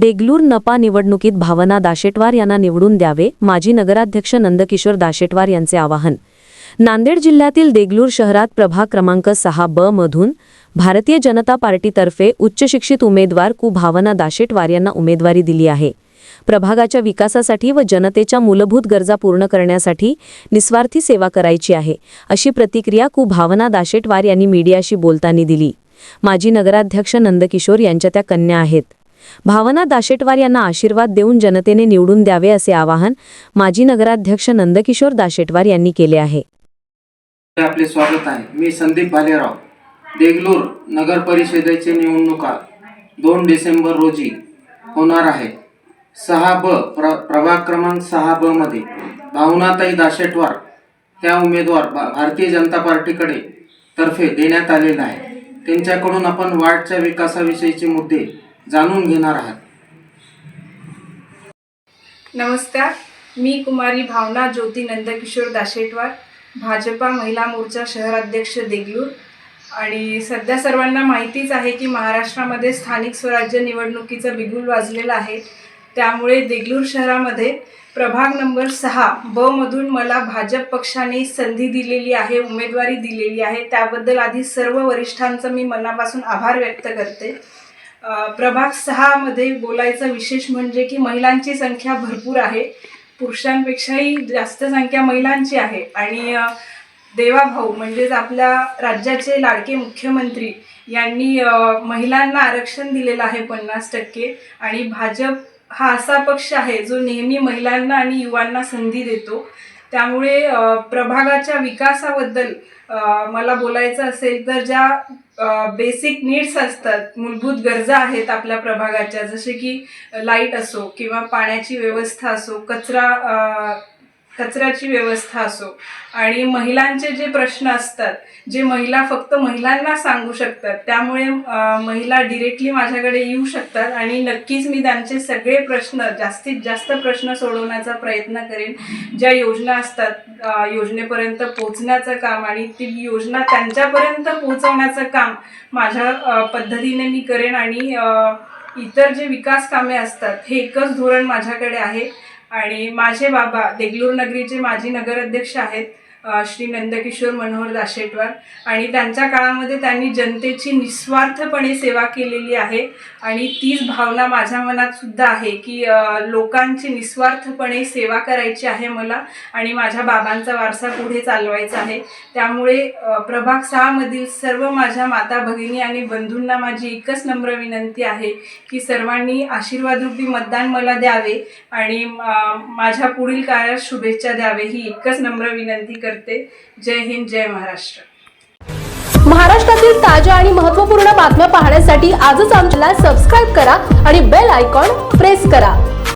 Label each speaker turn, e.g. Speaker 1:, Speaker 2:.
Speaker 1: देगलूर नपा निवडणुकीत भावना दाशेटवार यांना निवडून द्यावे माजी नगराध्यक्ष नंदकिशोर दाशेटवार यांचे आवाहन. नांदेड जिल्ह्यातील देगलूर शहरात प्रभाग क्रमांक सहा ब मधून भारतीय जनता पार्टीतर्फे उच्च शिक्षित उमेदवार कु. भावना दाशेटवार यांना उमेदवारी दिली आहे. प्रभागाच्या विकासासाठी व जनतेच्या मूलभूत गरजा पूर्ण करण्यासाठी निस्वार्थी सेवा करायची आहे अशी प्रतिक्रिया कु. भावना दाशेटवार यांनी मीडियाशी बोलताना दिली. माजी नगराध्यक्ष नंदकिशोर यांच्या त्या कन्या आहेत. भावना दाशेटवार यांना आशीर्वाद देऊन जनतेने निवडून द्यावे असे आवाहन माजी नगराध्यक्ष नंदकिशोर दाशेटवार यांनी केले आहे.
Speaker 2: आपले स्वागत आहे. मी संदीप भालेराव देगलूर नगर परिषदेचे निवडणुका दोन डिसेंबर रोजी होणार आहे. सहा ब प्र प्रभाग क्रमांक सहा ब मध्ये भावनाताई दाशेटवार त्या उमेदवार भारतीय जनता पार्टीकडे तर्फे देण्यात आलेला आहे. त्यांच्याकडून आपण वार्डच्या विकासाविषयीचे मुद्दे जाणून घेणार आहात.
Speaker 3: नमस्कार मी कुमारी भावना ज्योती नंदकिशोर दाशेटवार भाजपा महिला मोर्चा शहराध्यक्ष देगलूर. आणि सध्या सर्वांना माहितीच आहे की महाराष्ट्रामध्ये स्थानिक स्वराज्य निवडणुकीचं बिगुल वाजलेलं आहे. त्यामुळे देगलूर शहरामध्ये प्रभाग नंबर सहा ब मधून मला भाजप पक्षाने संधी दिलेली आहे उमेदवारी दिलेली आहे. त्याबद्दल आधी सर्व वरिष्ठांचं मी मनापासून आभार व्यक्त करते. प्रभाग सहामध्ये बोलायचं विशेष म्हणजे की महिलांची संख्या भरपूर आहे. पुरुषांपेक्षाही जास्त संख्या महिलांची आहे. आणि देवाभाऊ म्हणजेच आपल्या राज्याचे लाडके मुख्यमंत्री यांनी महिलांना आरक्षण दिलेलं आहे पन्नास टक्के. आणि भाजप हा असा पक्ष आहे जो नेहमी महिलांना आणि युवांना संधी देतो. त्यामुळे प्रभागाच्या विकासाबद्दल मला बोलायचं असेल तर ज्या बेसिक नीड्स असतात मूलभूत गरजा आहेत आपल्या प्रभागाच्या जसे की लाइट असो किंवा पाण्याची व्यवस्था असो कचरा कचऱ्याची व्यवस्था असो. आणि महिलांचे जे प्रश्न असतात जे महिला फक्त महिलांना सांगू शकतात त्यामुळे महिला डिरेक्टली माझ्याकडे येऊ शकतात आणि नक्कीच मी त्यांचे सगळे प्रश्न जास्तीत जास्त प्रश्न सोडवण्याचा प्रयत्न करेन. ज्या योजना असतात योजनेपर्यंत पोचण्याचं काम आणि ती योजना त्यांच्यापर्यंत पोचवण्याचं काम माझ्या पद्धतीने मी करेन आणि इतर जे विकास कामे असतात हे एकच धोरण माझ्याकडे आहे. आणि माझे बाबा देगलूर नगरीचे माजी नगराध्यक्ष आहेत. श्री नंदकिशोर मनोहर दाशेटवार. आणि त्यांच्या काळामध्ये त्यांनी जनतेची निस्वार्थपणे सेवा केलेली आहे. आणि तीच भावना माझ्या मनात सुद्धा आहे की लोकांची निस्वार्थपणे सेवा करायची आहे मला आणि माझ्या बाबांचा वारसा पुढे चालवायचा आहे. त्यामुळे प्रभाग सहामधील सर्व माझ्या माता भगिनी आणि बंधूंना माझी एकच नम्र विनंती आहे की सर्वांनी आशीर्वादरूपी मतदान मला द्यावे आणि माझ्या पुढील कार्यात शुभेच्छा द्यावे ही एकच नम्र विनंती करते. जय हिंद जय महाराष्ट्र.
Speaker 4: महाराष्ट्रातील ताज्या आणि महत्त्वपूर्ण बातम्या पाहण्यासाठी आजच आमच्याला सबस्क्राईब करा आणि बेल आयकॉन प्रेस करा.